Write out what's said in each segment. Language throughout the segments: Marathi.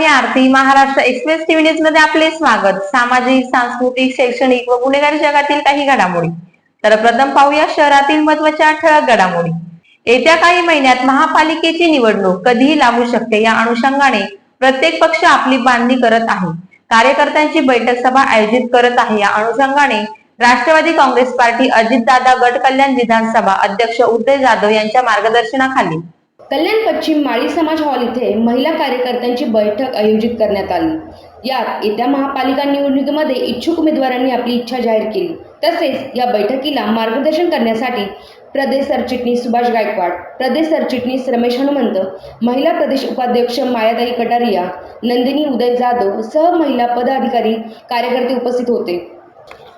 मी आरती महाराष्ट्र एक्सप्रेस टीव्ही न्यूजमध्ये आपले स्वागत. सामाजिक सांस्कृतिक शैक्षणिक व गुन्हेगारी जगातील काही घडामोडी. तर प्रथम पाहूया शहरातील महत्त्वाच्या ठळक घडामोडी. येत्या काही महिन्यात महापालिकेची निवडणूक कधीही लागू शकते या अनुषंगाने प्रत्येक पक्ष आपली बांधणी करत आहे. कार्यकर्त्यांची बैठक सभा आयोजित करत आहे. या अनुषंगाने राष्ट्रवादी काँग्रेस पार्टी अजितदादा गट कल्याण विधानसभा अध्यक्ष उदय जाधव यांच्या मार्गदर्शनाखाली कल्याण पश्चिम माळी समाज हॉल इथे महिला कार्यकर्त्यांची बैठक आयोजित करण्यात आली. यात येत्या महापालिका निवडणुकीमध्ये इच्छुक उमेदवारांनी आपली इच्छा जाहीर केली. तसेच या बैठकीला मार्गदर्शन करण्यासाठी प्रदेश सरचिटणीस सुभाष गायकवाड प्रदेश सरचिटणीस रमेश हनुमंत महिला प्रदेश उपाध्यक्ष मायाताई कटारिया नंदिनी उदय जाधव सह महिला पदाधिकारी कार्यकर्ते उपस्थित होते.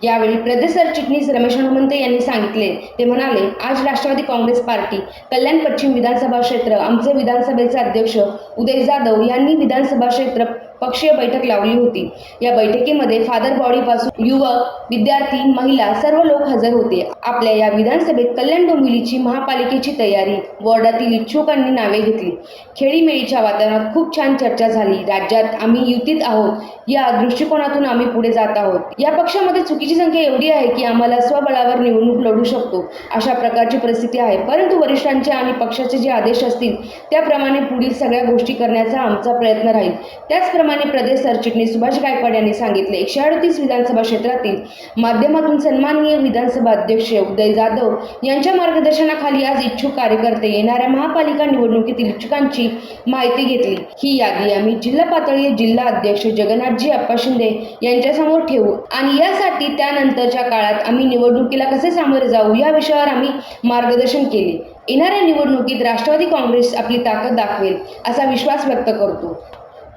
यावेळी प्रदेश सरचिटणीस रमेश हनुमंत यांनी सांगितले. ते म्हणाले आज राष्ट्रवादी काँग्रेस पार्टी कल्याण पश्चिम विधानसभा क्षेत्र आमचे विधानसभेचे अध्यक्ष उदय जाधव यांनी विधानसभा क्षेत्र पक्षीय बैठक लावली होती. या बैठकीमध्ये फादर बॉडीपासून युवक विद्यार्थी महिला सर्व लोक हजर होते. आपल्या या विधानसभेत कल्याण डोंबिवलीची महापालिकेची तयारी वॉर्डातील इच्छुकांनी नावे घेतली. खेळीमेळीच्या वातावरणात खूप छान चर्चा झाली. राज्यात आम्ही युतीत आहोत. या दृष्टिकोनातून आम्ही पुढे जात आहोत. या पक्षामध्ये चुकीची संख्या एवढी आहे की आम्हाला स्वबळावर निवडणूक लढू शकतो. अशा प्रकारची परिस्थिती आहे. परंतु वरिष्ठांचे आणि पक्षाचे जे आदेश असतील त्याप्रमाणे पुढील सगळ्या गोष्टी करण्याचा आमचा प्रयत्न राहील. त्याचप्रमाणे प्रदेश सरचिटणीस सुभाष गायकवाड यांनी सांगितले एकशे अडतीस विधानसभा क्षेत्रातील माध्यमातून सन्माननीय विधानसभा अध्यक्ष उदय जाधव यांच्या मार्गदर्शनाखाली आज इच्छुक कार्यकर्ते येणाऱ्या महापालिका निवडणुकीतील इच्छुकांची माहिती घेतली. ही यादी आम्ही जिल्हा पातळी जिल्हा अध्यक्ष जगन्नाथजी अप्पा शिंदे यांच्यासमोर ठेवू आणि यासाठी त्यानंतरच्या काळात आम्ही निवडणुकीला कसे सामोरे जाऊ या विषयावर आम्ही मार्गदर्शन केले. येणाऱ्या निवडणुकीत राष्ट्रवादी काँग्रेस आपली ताकद दाखवेल असा विश्वास व्यक्त करतो.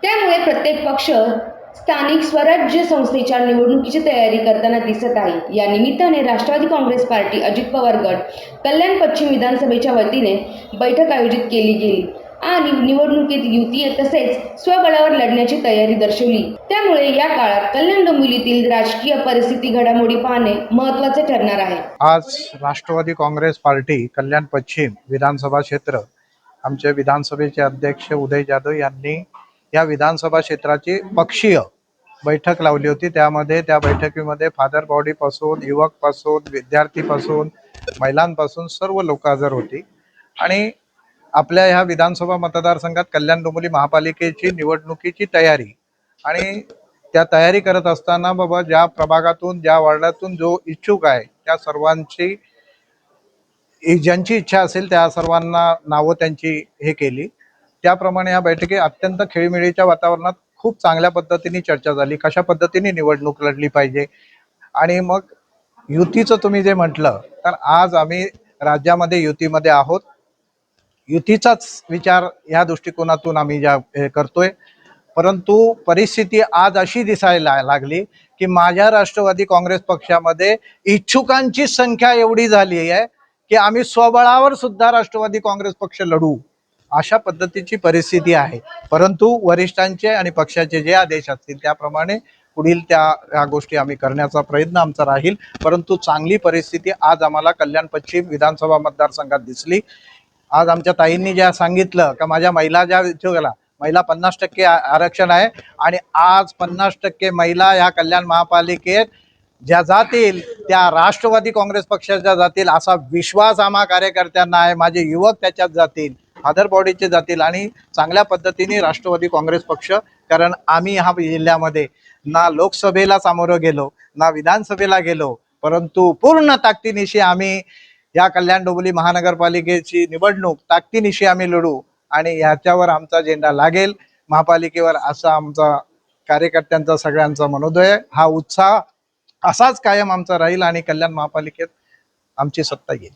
त्यामुळे प्रत्येक पक्ष स्थानिक स्वराज्य संस्थेच्या निवडणुकीची तयारी करताना दिसत आहे. या निमित्ताने राष्ट्रवादी काँग्रेस पार्टी अजित पवार गट कल्याण पश्चिम विधानसभेच्या वतीने बैठक आयोजित केली गेली आणि निवडणुकीत युती तसेच स्वबळावर लढण्याची तयारी दर्शवली. त्यामुळे या काळात कल्याण डोंबिवलीतील राजकीय परिस्थिती घडामोडी पाहणे महत्त्वाचे ठरणार आहे. आज राष्ट्रवादी काँग्रेस पार्टी कल्याण पश्चिम विधानसभा क्षेत्र आमचे विधानसभेचे अध्यक्ष उदय जाधव यांनी या विधानसभा क्षेत्राची पक्षीय बैठक लावली होती. त्यामध्ये त्या बैठकीमध्ये फादर बॉडीपासून युवकपासून विद्यार्थीपासून महिलांपासून सर्व लोक हजर होती. आणि आपल्या ह्या विधानसभा मतदारसंघात कल्याण डोंबिवली महापालिकेची निवडणुकीची तयारी आणि त्या तयारी करत असताना बाबा ज्या प्रभागातून ज्या वार्डातून जो इच्छुक आहे त्या सर्वांची ज्यांची इच्छा असेल त्या सर्वांना नावं त्यांची हे केली. त्याप्रमाणे या बैठकी अत्यंत खेळीमेळीच्या वातावरणात खूप चांगल्या पद्धतीने चर्चा झाली. कशा पद्धतीने निवडणूक लढली पाहिजे? आणि मग युतीचं तुम्ही जे म्हटलं तर आज आम्ही राज्यामध्ये युतीमध्ये आहोत. युतीचाच विचार या दृष्टिकोनातून आम्ही ज्या हे करतोय. परंतु परिस्थिती आज अशी दिसायला लागली की माझ्या राष्ट्रवादी काँग्रेस पक्षामध्ये इच्छुकांची संख्या एवढी झाली आहे की आम्ही स्वबळावर सुद्धा राष्ट्रवादी काँग्रेस पक्ष लढू. अशा पद्धतीची परिस्थिती आहे. परंतु वरिष्ठांचे आणि पक्षाचे जे आदेश असतील त्याप्रमाणे पुढील त्या ह्या गोष्टी आम्ही करण्याचा प्रयत्न आमचा राहील. परंतु चांगली परिस्थिती आज आम्हाला कल्याण पश्चिम विधानसभा मतदारसंघात दिसली. आज आमच्या ताईंनी ज्या सांगितलं का माझ्या महिला ज्या उद्योगाला महिला पन्नास टक्के आरक्षण आहे आणि आज पन्नास टक्के महिला ह्या कल्याण महापालिकेत ज्या जातील त्या राष्ट्रवादी काँग्रेस पक्षाच्या जातील असा विश्वास आम्हा कार्यकर्त्यांना आहे. माझे युवक त्याच्यात जातील. फादर बॉडीचे जातील आणि चांगल्या पद्धतीने राष्ट्रवादी काँग्रेस पक्ष कारण आम्ही ह्या जिल्ह्यामध्ये ना लोकसभेला सामोरं गेलो ना विधानसभेला गेलो परंतु पूर्ण ताकदीनिशी आम्ही या कल्याण डोंबिवली महानगरपालिकेची निवडणूक ताकदीनिशी आम्ही लढू आणि ह्याच्यावर आमचा झेंडा लागेल. महापालिकेवर असा आमचा कार्यकर्त्यांचा सगळ्यांचा मनोदय हा उत्साह असाच कायम आमचा राहील आणि कल्याण महापालिकेत आमची सत्ता येईल.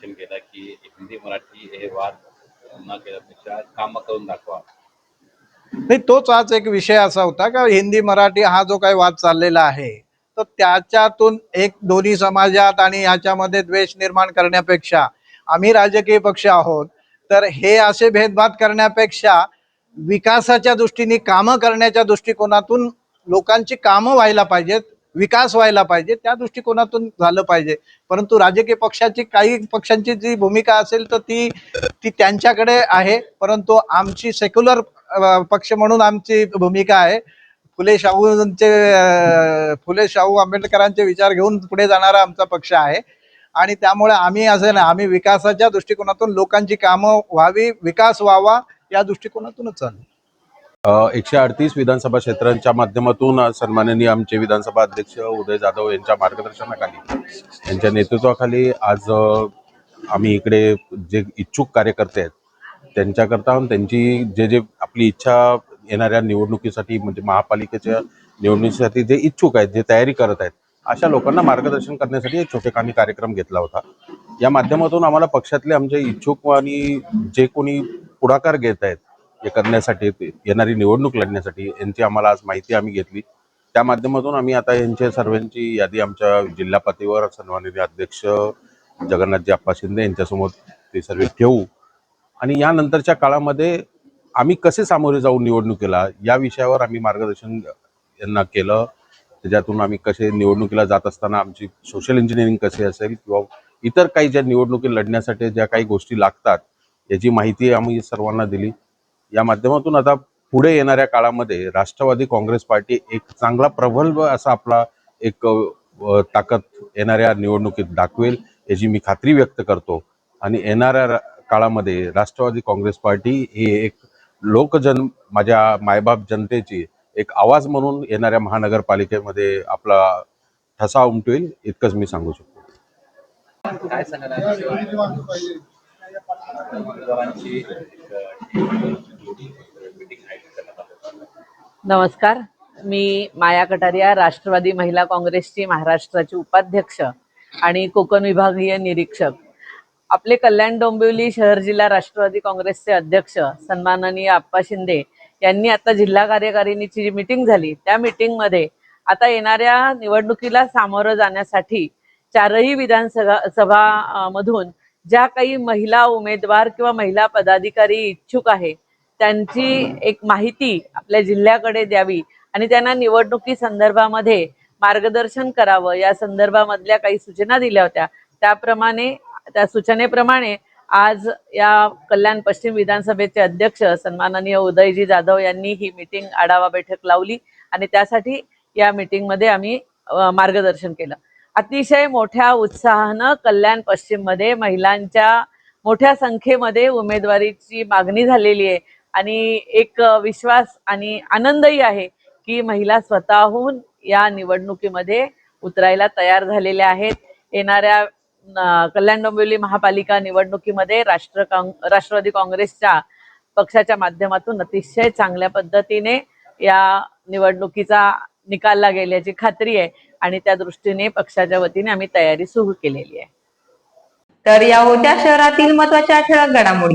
आता केला की हिंदी मराठी हे वाद न केल्यापेक्षा काम करून दाखवा. नाही तोच आज एक विषय असा होता का हिंदी मराठी हा जो काही वाद चाललेला आहे तर त्याच्यातून एक दोन्ही समाजात आणि याच्यामध्ये द्वेष निर्माण करण्यापेक्षा आम्ही राजकीय पक्ष आहोत तर हे असे भेदभाव करण्यापेक्षा विकासाच्या दृष्टीने कामं करण्याच्या दृष्टिकोनातून लोकांची कामं व्हायला पाहिजेत विकास व्हायला पाहिजे त्या दृष्टिकोनातून झालं पाहिजे. परंतु राजकीय पक्षाची काही पक्षांची जी भूमिका असेल तर ती ती त्यांच्याकडे आहे. परंतु आमची सेक्युलर पक्ष म्हणून आमची भूमिका आहे. फुले शाहूंचे फुले शाहू आंबेडकरांचे विचार घेऊन पुढे जाणारा आमचा पक्ष आहे. आणि त्यामुळे आम्ही असं ना आम्ही विकासाच्या दृष्टिकोनातून लोकांची कामं व्हावी विकास व्हावा या दृष्टिकोनातूनच चालू. एकशे अडतीस विधानसभा क्षेत्रांच्या माध्यमातून सन्माननीय आमचे विधानसभा अध्यक्ष उदय जाधव यांच्या मार्गदर्शनाखाली यांच्या नेतृत्वाखाली आज आम्ही इकडे जे इच्छुक कार्यकर्ते आहेत त्यांच्याकरता त्यांची जे जे आपली इच्छा येणाऱ्या निवडणुकीसाठी म्हणजे महापालिकेच्या निवडणुकीसाठी जे इच्छुक आहेत जे तयारी करत आहेत अशा लोकांना मार्गदर्शन करण्यासाठी एक छोटेखानी कार्यक्रम घेतला होता. या माध्यमातून आम्हाला पक्षातले आमचे इच्छुक आणि जे कोणी पुढाकार घेत आहेत हे करण्यासाठी येणारी निवडणूक लढण्यासाठी यांची आम्हाला आज माहिती आम्ही घेतली. त्या माध्यमातून आम्ही आता यांच्या सर्वांची यादी आमच्या जिल्हा पातळीवर सन्माननीय अध्यक्ष जगन्नाथजी आप्पा शिंदे यांच्यासमोर ते सर्व ठेवू. आणि यानंतरच्या काळामध्ये आम्ही कसे सामोरे जाऊ निवडणुकीला या विषयावर आम्ही मार्गदर्शन यांना केलं. त्याच्यातून आम्ही कसे निवडणुकीला जात असताना आमची सोशल इंजिनिअरिंग कसे असेल किंवा इतर काही ज्या निवडणुकी लढण्यासाठी ज्या काही गोष्टी लागतात याची माहिती आम्ही सर्वांना दिली. या माध्यमातून आता पुढे येणाऱ्या काळामध्ये राष्ट्रवादी काँग्रेस पार्टी एक चांगला प्रबल असा आपला एक ताकद येणाऱ्या निवडणुकीत दाखवेल याची मी खात्री व्यक्त करतो. आणि येणाऱ्या काळामध्ये राष्ट्रवादी काँग्रेस पार्टी ही एक लोकजन माझ्या मायबाप जनतेची एक आवाज म्हणून येणाऱ्या महानगरपालिकेमध्ये आपला ठसा उमटवेल इतकंच मी सांगू शकतो. काय सांगाल उमेदवारांची मीटिंग आयोजित करण्यात आली नमस्कार. मी माया कटारिया राष्ट्रवादी महिला काँग्रेसची महाराष्ट्राची उपाध्यक्ष आणि कोकण विभागीय निरीक्षक. आपले कल्याण डोंबिवली शहर जिल्हा राष्ट्रवादी काँग्रेसचे अध्यक्ष सन्माननीय आप्पा शिंदे यांनी आता जिल्हा कार्यकारिणीची जी मिटिंग झाली त्या मिटिंगमध्ये आता येणाऱ्या निवडणुकीला सामोरं जाण्यासाठी चारही विधानसभा सभा मधून ज्या काही महिला उमेदवार किंवा महिला पदाधिकारी इच्छुक आहे त्यांची एक माहिती आपल्या जिल्ह्याकडे द्यावी आणि त्यांना निवडणुकी संदर्भामध्ये मार्गदर्शन करावं. या संदर्भामधल्या काही सूचना दिल्या होत्या. त्याप्रमाणे त्या सूचनेप्रमाणे आज या कल्याण पश्चिम विधानसभेचे अध्यक्ष सन्माननीय उदयजी जाधव यांनी ही मीटिंग आढावा बैठक लावली आणि त्यासाठी या मीटिंगमध्ये आम्ही मार्गदर्शन केलं. अतिशय मोठ्या उत्साहानं कल्याण पश्चिममध्ये महिलांच्या मोठ्या संख्येमध्ये उमेदवारीची मागणी झालेली आहे. आणि एक विश्वास आणि आनंदही आहे की महिला स्वतःहून या निवडणुकीमध्ये उतरायला तयार झालेल्या आहेत. येणाऱ्या कल्याण डोंबिवली महापालिका निवडणुकीमध्ये राष्ट्र राष्ट्रवादी काँग्रेसच्या पक्षाच्या माध्यमातून अतिशय चांगल्या पद्धतीने या निवडणुकीचा निकाल लागेल याची खात्री आहे आणि त्या दृष्टीने पक्षाच्या वतीने आम्ही तयारी सुरू केलेली आहे. तर या होत्या शहरातील महत्त्वाच्या ठळक घडामोडी.